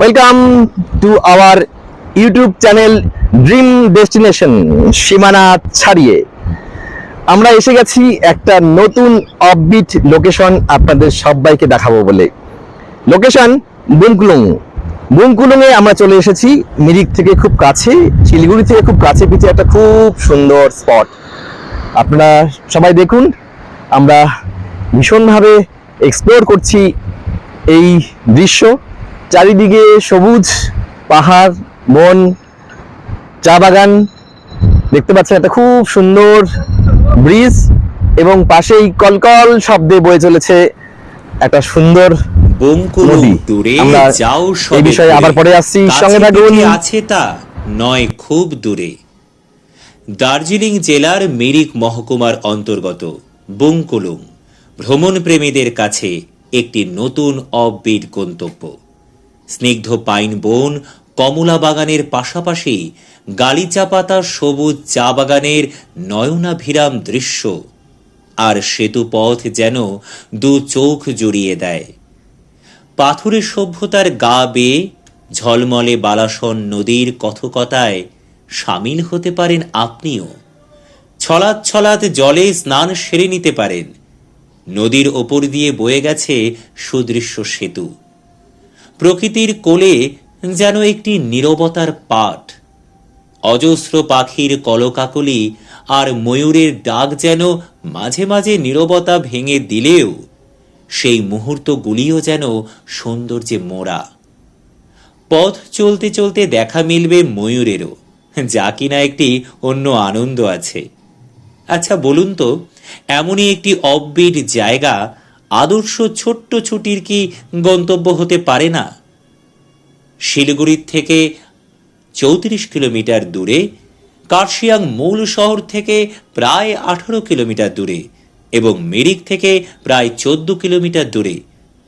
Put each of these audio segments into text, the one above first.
Welcome to our YouTube channel dream destination সীমানা ছাড়িয়ে। আমরা এসে গেছি একটা নতুন অফবিট লোকেশন আপনাদের সবাইকে দেখাবো বলে। লোকেশন বুমকুলুং বুমকুলুংয়ে আমরা চলে এসেছি মিরিক থেকে খুব কাছে, শিলিগুড়ি থেকে খুব কাছে পিছে একটা খুব সুন্দর স্পট আপনারা সবাই দেখুন, আমরা ভীষণভাবে এক্সপ্লোর করছি এই দৃশ্য। চারিদিকে সবুজ পাহাড় বন চা বাগান। দেখতে পাচ্ছেন একটা খুব সুন্দর ব্রিজ এবং পাশেই কলকল শব্দে বয়ে চলেছে একটা সুন্দর দূরে যাও এই বিষয়ে আবার পরে আসছি, সঙ্গে থাকুন। আছে তা নয় খুব দূরে। দার্জিলিং জেলার মিরিক মহকুমার অন্তর্গত বঙ্কুলুং ভ্রমণ প্রেমীদের কাছে একটি নতুন অববিট গন্তব্য। স্নিগ্ধ পাইন বন, কমলা বাগানের পাশাপাশি গালিচা পাতা সবুজ চা বাগানের নয়নাভিরাম দৃশ্য। আর সেতু পথ যেন দু চোখ জুড়িয়ে দেয়। পাথুরে সভ্যতার গা বেয়ে ঝলমলে বালাসন নদীর কথকতায় সামিল হতে পারেন আপনিও। ছলাৎ ছলাৎ জলে স্নান সেরে নিতে পারেন। নদীর ওপর দিয়ে বয়ে গেছে সুদৃশ্য সেতু। প্রকৃতির কোলে যেন একটি নীরবতার পাঠ অজস্র পাখির কলকাকলি আর ময়ূরের ডাক যেন মাঝে মাঝে নীরবতা ভেঙে দিলেও, সেই মুহূর্তগুলিও যেন সৌন্দর্যে মোড়া। পথ চলতে চলতে দেখা মিলবে ময়ূরেরও, যা কিনা একটি অন্য আনন্দ আছে। আচ্ছা বলুন তো, এমনই একটি অববিট জায়গা আদর্শ ছোট্ট ছুটির কি গন্তব্য হতে পারে না? শিলিগুড়ির থেকে চৌত্রিশ কিলোমিটার দূরে, কার্শিয়াং মূল শহর থেকে প্রায় আঠারো কিলোমিটার দূরে এবং মিরিক থেকে প্রায় চোদ্দ কিলোমিটার দূরে।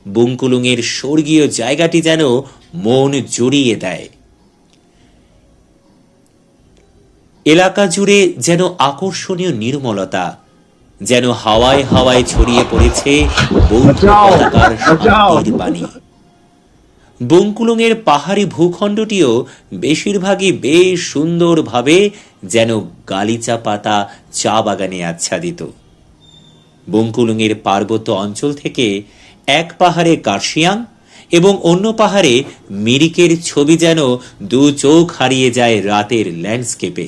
বুংকুলুংয়ের স্বর্গীয় জায়গাটি যেন মন জুড়িয়ে দেয়। এলাকা জুড়ে যেন আকর্ষণীয় নির্মলতা যেন হাওয়ায় হাওয়ায় ছড়িয়ে পড়েছে বৌদ্ধ পতাকার শান্তির বাণী। বঙ্কুলুংয়ের পাহাড়ি ভূখণ্ডটিও বেশিরভাগই বেশ সুন্দরভাবে যেন গালিচা পাতা চা বাগানে আচ্ছাদিত। বঙ্কুলুংয়ের পার্বত্য অঞ্চল থেকে এক পাহাড়ে কার্শিয়াং এবং অন্য পাহাড়ে মিরিকের ছবি যেন দু চোখ হারিয়ে যায় রাতের ল্যান্ডস্কেপে।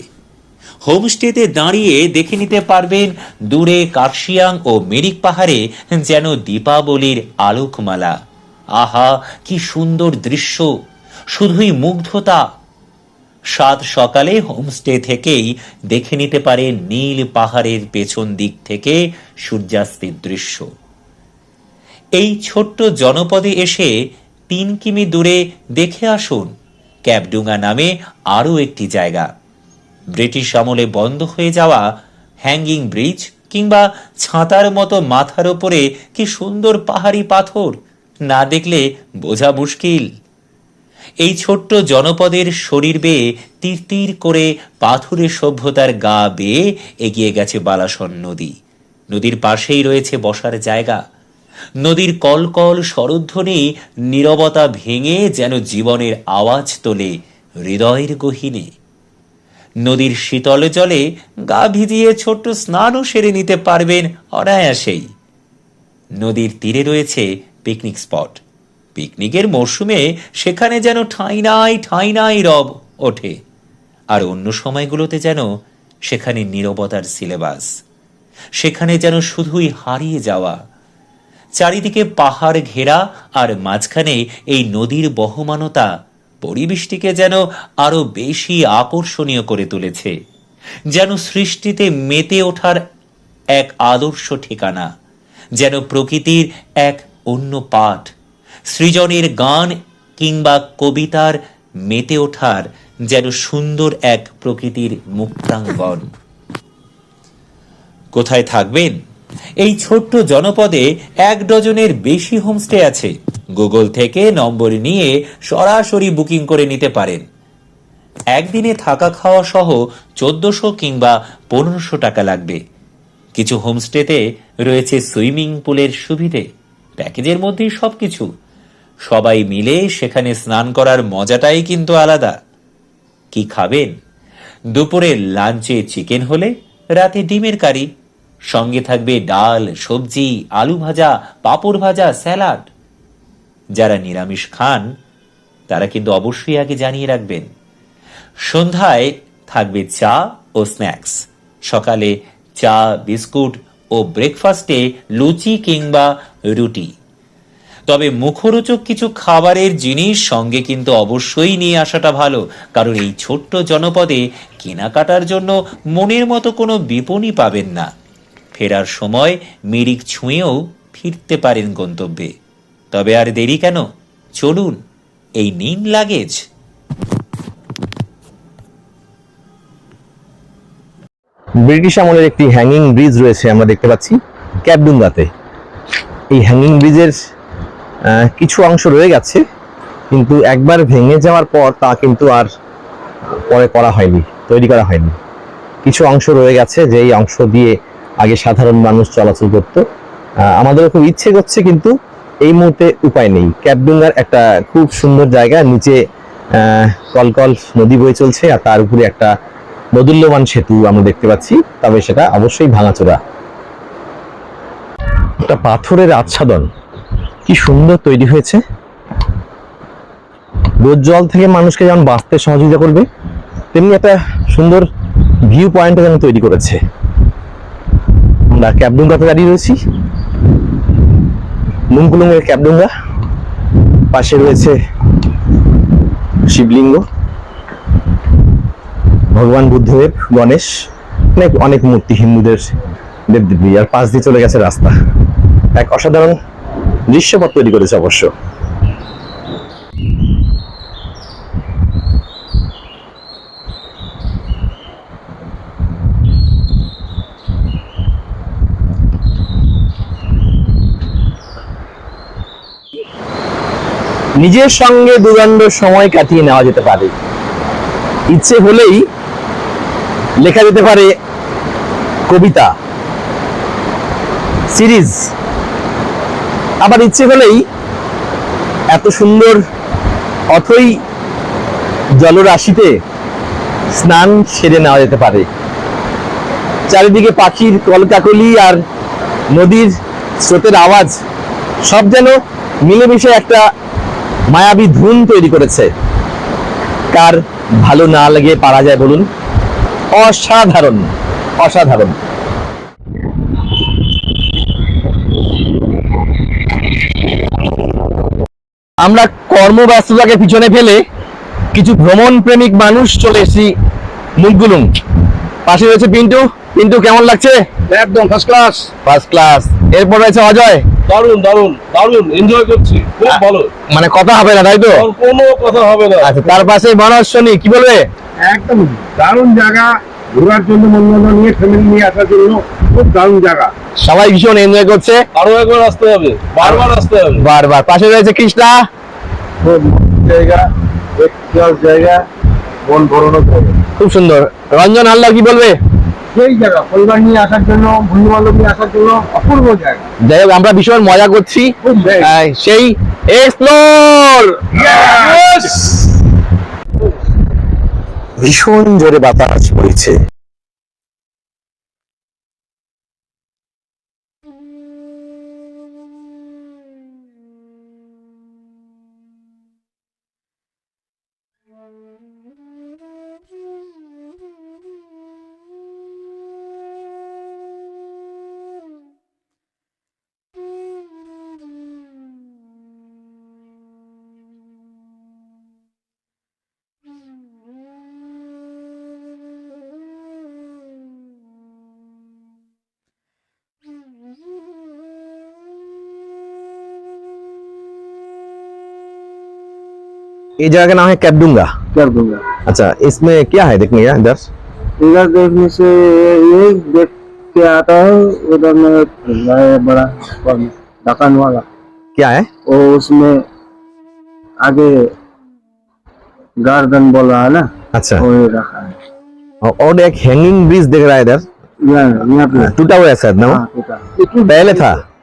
হোমস্টেতে দাঁড়িয়ে দেখে নিতে পারবেন দূরে কার্শিয়াং ও মিরিক পাহাড়ে যেন দীপাবলির আলোকমালা। আহা, কি সুন্দর দৃশ্য! শুধুই মুগ্ধতা! সাত সকালে হোমস্টে থেকেই দেখে নিতে পারেন নীল পাহাড়ের পেছন দিক থেকে সূর্যাস্তের দৃশ্য। এই ছোট্ট জনপদে এসে তিন কিমি দূরে দেখে আসুন, ক্যাবডুঙ্গা নামে আরও একটি জায়গা। ব্রিটিশ আমলে বন্ধ হয়ে যাওয়া হ্যাঙ্গিং ব্রিজ কিংবা ছাতার মতো মাথার ওপরে কি সুন্দর পাহাড়ি পাথর? না দেখলে বোঝা মুশকিল। এই ছোট্ট জনপদের শরীর বেয়ে তীর তীর করে পাথুরে সভ্যতার গা বেয়ে এগিয়ে গেছে বালাসন নদী। নদীর পাশেই রয়েছে বসার জায়গা। নদীর কলকল স্বরধ্বনি নীরবতা ভেঙে যেন জীবনের আওয়াজ তোলে হৃদয়ের গহীনে। নদীর শীতল জলে গা ভিজিয়ে ছোট্ট স্নানও সেরে নিতে পারবেন অনায়াসেই। নদীর তীরে রয়েছে পিকনিক স্পট পিকনিকের মরশুমে সেখানে যেন ঠাঁই নাই নাই রব ওঠে। আর অন্য সময়গুলোতে যেন সেখানে নীরবতার সিলেবাস সেখানে যেন শুধুই হারিয়ে যাওয়া। চারিদিকে পাহাড় ঘেরা আর মাঝখানে এই নদীর বহমানতা পরিবেশটিকে যেন আরও বেশি আকর্ষণীয় করে তুলেছে, যেন সৃষ্টিতে মেতে ওঠার এক আদর্শ ঠিকানা, যেন প্রকৃতির এক অন্য পাঠ, সৃজনের গান কিংবা কবিতার মেতে ওঠার যেন সুন্দর এক প্রকৃতির মুক্তাঙ্গন। কোথায় থাকবেন? এই ছোট্ট জনপদে এক ডজনের বেশি হোমস্টে আছে। গুগল থেকে নম্বর নিয়ে সরাসরি বুকিং করে নিতে পারেন। একদিনে থাকা খাওয়া সহ চোদ্দশো কিংবা পনেরোশো টাকা লাগবে। কিছু হোমস্টেতে রয়েছে সুইমিং পুলের সুবিধে, প্যাকেজের মধ্যেই সবকিছু। সবাই মিলে সেখানে স্নান করার মজাটাই কিন্তু আলাদা। কি খাবেন? দুপুরে লাঞ্চে চিকেন হলে, রাতে ডিমের কারি, সঙ্গে থাকবে ডাল, সবজি, আলু ভাজা, পাঁপড় ভাজা, স্যালাড। যারা নিরামিষ খান, তারা কিন্তু অবশ্যই আগে জানিয়ে রাখবেন। সন্ধ্যায় থাকবে চা ও স্ন্যাক্স। সকালে চা, বিস্কুট ও ব্রেকফাস্টে লুচি কিংবা রুটি। তবে মুখরোচক কিছু খাবারের জিনিস সঙ্গে কিন্তু অবশ্যই নিয়ে আসাটা ভালো, কারণ এই ছোট্ট জনপদে কেনাকাটার জন্য মনের মতো কোনো বিপণী পাবেন না। ফেরার সময় মিরিক ছুঁয়েও ফিরতে পারেন গন্তব্যে। তবে আর দেরি কেন? চলুন, এই নিন লাগেজ। ব্রিটিশ আমলের একটি হ্যাঙ্গিং ব্রিজ রয়েছে, আমরা দেখতে পাচ্ছি ক্যাবডুঙ্গাতে এই হ্যাঙ্গিং ব্রিজের কিছু অংশ রয়ে গেছে, কিন্তু একবার ভেঙে যাওয়ার পর তা কিন্তু আর পরে করা হয়নি, তৈরি করা হয়নি। কিছু অংশ রয়ে গেছে, যেই অংশ দিয়ে আগে সাধারণ মানুষ চলাচল করতো। আমাদেরও খুব ইচ্ছে করছে কিন্তু এই মুহূর্তে উপায় নেই। ক্যাবডুঙ্গার একটা খুব সুন্দর জায়গা, নিচে কলকল নদী বয়ে চলছে আর তার উপরে একটা নদুল্যমান সেতু আমরা দেখতে পাচ্ছি। তবে সেটা অবশ্যই ভাঙাচোরা। একটা পাথরের আচ্ছাদন। কি সুন্দর তৈরি হয়েছে। রোদ জল থেকে মানুষকে যেমন বাঁচতে সহযোগিতা করবে, তেমনি একটা সুন্দর ভিউ পয়েন্ট যেন তৈরি করেছে। আমরা ক্যাবডুঙ্গাতে দাঁড়িয়ে রয়েছি। মুঙ্কুলুঙ্গের ক্যাবডুঙ্গা। পাশে রয়েছে শিবলিঙ্গ। ভগবান বুদ্ধদেব, গণেশ, অনেক অনেক মূর্তি হিন্দুদের দেবদেবী। আর পাশ দিয়ে চলে গেছে রাস্তা। এক অসাধারণ দৃশ্যপথ তৈরি করেছে অবশ্য। নিজের সঙ্গে দুদণ্ড সময় কাটিয়ে নেওয়া যেতে পারে। ইচ্ছে হলেই লেখা যেতে পারে কবিতা, সিরিজ। আবার ইচ্ছে হলেই এত সুন্দর অথই জলরাশিতে স্নান সেরে নেওয়া যেতে পারে। চারিদিকে পাখির কলকাকলি আর নদীর স্রোতের আওয়াজ সব যেন মিলেমিশে একটা মায়াবী ধুন তৈরি করেছে। কার ভালো না লাগে পারা যায় বলুন। অসাধারণ অসাধারণ। আমরা কর্মব্যস্ততাকে পিছনে ফেলে কিছু ভ্রমণ প্রেমিক মানুষ চলে এসেছি মুখগুলুম পাশে রয়েছে পিন্টু। পিন্টু কেমন লাগছে? একদম ফার্স্ট ক্লাস ফার্স্ট ক্লাস এরপর রয়েছে অজয়। দারুণ দারুণ দারুণ এনজয় করছি। খুব ভালো। মানে কথা হবে না তাই তো? কোনো কথা হবে না। আচ্ছা তার পাশে মনোজ সোনি কি বলবে? একদম দারুণ জায়গা ঘোরার জন্য বন্ধু নিয়ে ফ্যামিলি নিয়ে আসার জন্য খুব দারুণ জায়গা। সবাই ভীষণ এনজয় করছে। আরও একবার আসতে হবে বারবার আসতে হবে। বারবার। পাশে রয়েছে কৃষ্ণা। খুব জায়গা জায়গা মন ভরানো জায়গা। খুব সুন্দর। রঞ্জন হালদার কি বলবে? সেই জায়গা পরিবার নিয়ে আসার জন্য বন্ধু বান্ধব নিয়ে আসার জন্য অপূর্ব জায়গা। যাই হোক আমরা ভীষণ মজা করছি। সেই এক্সপ্লোর ভীষণ জোরে বাতাস বইছে। ये जगह का नाम है कैबडुंगा। कर दूँगा अच्छा इसमें क्या है देखने का इधर? इधर देखने से ये देख के आता है उधर में है बड़ा दुकान वाला। क्या है? और उसमें आगे गार्डन बोल रहा है ना? अच्छा। वो रखा है। और- एक हैंगिंग ब्रिज दिख रहा है इधर। पे। टूटा हुआ है शायद ना? वो? हाँ। पहले था। हाँ,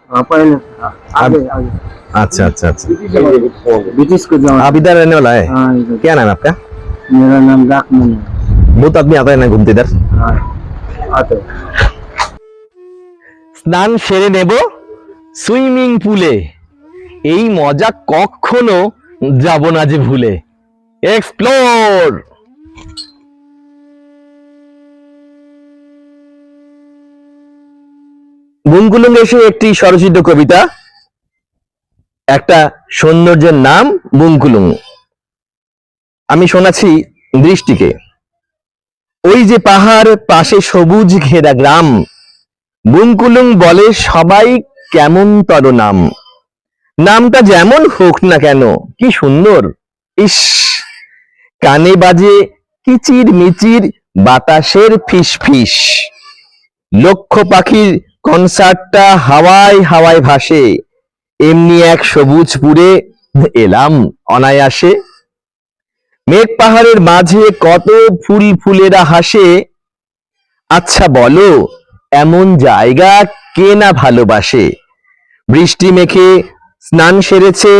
अच्छा अच्छा अच्छा ब्रिटिश को जमाना आप इधर रहने वाला है हाँ इधर। क्या नाम है आपका मेरा नाम राकमन है बहुत आदमी आता है ना घूमते इधर हाँ आते हैं। স্নান সেরে নেব সুইমিং পুলে এই মজা কখনো যাব না যে ভুলে এক্সপ্লোর বুমকুলুং এসে একটি স্বরচিত কবিতা। একটা সৌন্দর্যের নাম বুমকুলুং আমি শোনাচ্ছি দৃষ্টিকে। ওই যে পাহাড়, পাশে সবুজ ঘেরা গ্রাম। বুমকুলুং বলে সবাই কেমন তর নাম। নামটা যেমন হোক না কেন, কি সুন্দর। ইস, কানে বাজে কিচির মিচির বাতাসের ফিস ফিস লক্ষ পাখির কনসার্টটা হাওয়ায় হাওয়ায় ভাসে, এমনি এক সবুজ পুরে এলাম অনায়াসে। মেঘ পাহাড়ের মাঝে কত ফুল ফুলেরা হাসে আচ্ছা বলো, এমন জায়গা কে না ভালোবাসে? বৃষ্টি মেখে স্নান সেরেছে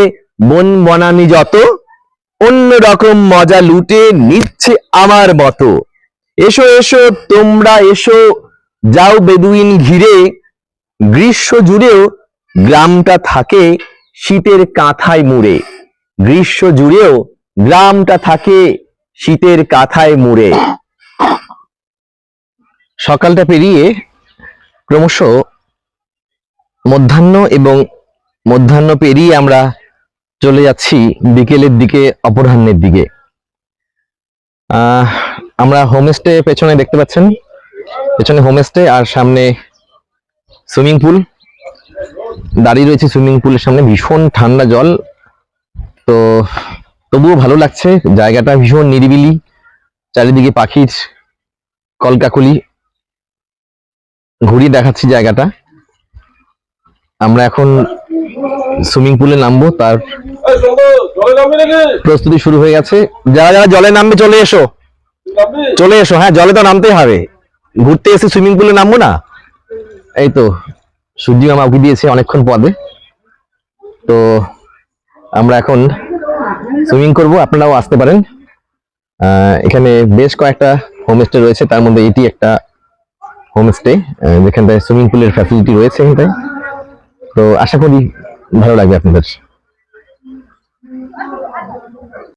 বন বনানি যত, অন্য রকম মজা লুটে নিচ্ছে আমার মতো। এসো এসো, তোমরা এসো যাও বেদুইন ঘিরে, গ্রীষ্ম জুড়েও গ্রামটা থাকে শীতের কাঁথায় মুড়ে। গ্রীষ্ম জুড়েও গ্রামটা থাকে শীতের কাঁথায় মুড়ে। সকালটা পেরিয়ে ক্রমশ মধ্যাহ্ন এবং মধ্যাহ্ন পেরিয়ে আমরা চলে যাচ্ছি বিকেলের দিকে, অপরাহ্নের দিকে। আমরা হোমস্টে পেছনে দেখতে পাচ্ছেন। পেছনে হোমস্টে আর সামনে সুইমিং পুল দাঁড়িয়ে রয়েছে সুইমিং পুলের সামনে ভীষণ ঠান্ডা জল। তো তবুও ভালো লাগছে জায়গাটা ভীষণ নিরিবিলি চারিদিকে পাখির কলকাকলি। ঘুরিয়ে দেখাচ্ছি জায়গাটা। আমরা এখন সুইমিং পুলে নামবো তার? প্রস্তুতি শুরু হয়ে গেছে। যারা যারা জলে নামবে চলে এসো। চলে এসো হ্যাঁ জলে তো নামতেই হবে। ঘুরতে এসে সুইমিং পুলে নামবো না? এই তো সূর্য মামা দিয়েছে অনেকক্ষণ পদে। তো আমরা এখন সুইমিং করব, আপনারাও আসতে পারেন। এখানে বেশ কয়েকটা হোমস্টে রয়েছে, তার মধ্যে এটি একটা হোমস্টে যেখানটায় সুইমিং পুলের ফ্যাসিলিটি রয়েছে এখানটায়। তো আশা করি ভালো লাগবে আপনাদের।